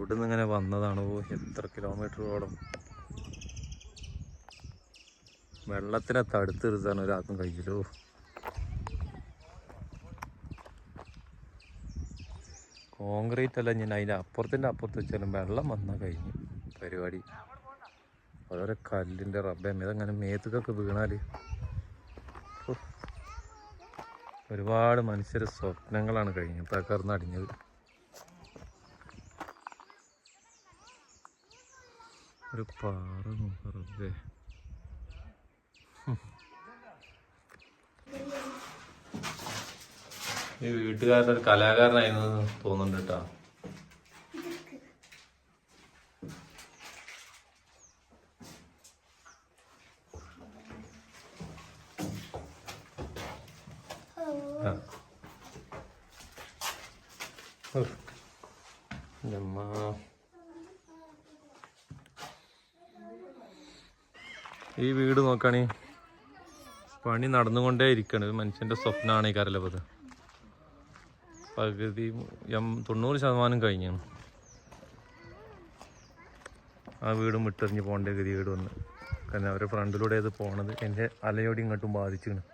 അവിടെ നിന്ന് ഇങ്ങനെ വന്നതാണ് ഓ എത്ര കിലോമീറ്ററോളം വെള്ളത്തിനെ തടുത്ത് നിർത്താൻ ഒരാൾക്കും കഴിയില്ലോ കോൺക്രീറ്റ് അല്ല ഞാൻ അതിന്റെ അപ്പുറത്തിന്റെ അപ്പുറത്ത് വെച്ചാലും വെള്ളം വന്നാൽ കഴിഞ്ഞു പരിപാടി. ഓരോരോ കല്ലിന്റെ റബ്ബം ഇതങ്ങനെ മേത്തുക്കൊക്കെ വീണാൽ ഒരുപാട് മനുഷ്യരുടെ സ്വപ്നങ്ങളാണ് കഴിഞ്ഞു തകർന്നടിഞ്ഞത്. ഒരു പാറ നോക്കാറേ ഈ വീട്ടുകാരുടെ ഒരു കലാകാരനായിരുന്നു തോന്നുന്നുണ്ട് കേട്ടോ. ആ. ഓ. എന്റമ്മ. ഈ വീട് നോക്കണേ പണി നടന്നുകൊണ്ടേ ഇരിക്കണ്. ഒരു മനുഷ്യന്റെ സ്വപ്നമാണ് ഈ കരലപത് പകുതി തൊണ്ണൂറ് ശതമാനം കഴിഞ്ഞാണ്. ആ വീടും വിട്ടെറിഞ്ഞ് പോകേണ്ട ഗതികേട് വന്ന്. കാരണം അവരുടെ ഫ്രണ്ടിലൂടെ അത് പോണത്. എന്റെ അലയോടി ഇങ്ങോട്ടും ബാധിച്ചിരുന്നു